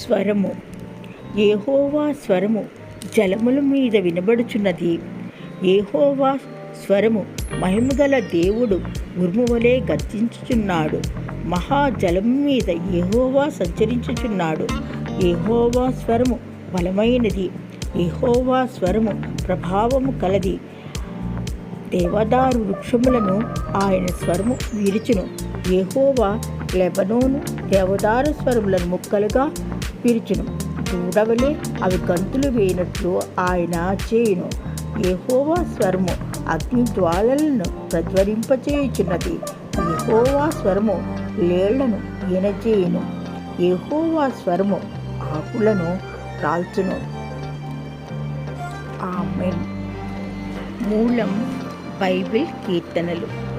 స్వరము. ఏహోవా స్వరము జలముల మీద వినబడుచున్నది. ఏహోవా స్వరము మహిమగల దేవుడు ఉరుమువలే గర్జించుచున్నాడు మహాజలము మీద ఏహోవా సంచరించుచున్నాడు. ఏహోవా స్వరము బలమైనది. ఏహోవా స్వరము ప్రభావము కలది. దేవదారు వృక్షములను ఆయన స్వరము విరిచును. ఏహోవా లెబనోను దేవదారు స్వరములను ముక్కలుగా పిరిచును. చూడవలే అవి గంతులు వేయనట్లు ఆయన చేయును. ఏహోవా స్వరము అగ్ని జ్వాలలను ప్రజ్వరింపచేయుచున్నది. ఏహోవా స్వరము లేళ్ళను ఈనచేయును. ఏహోవా స్వరము ఆకులను రాల్చును. ఆమెన్. మూలం బైబిల్ కీర్తనలు.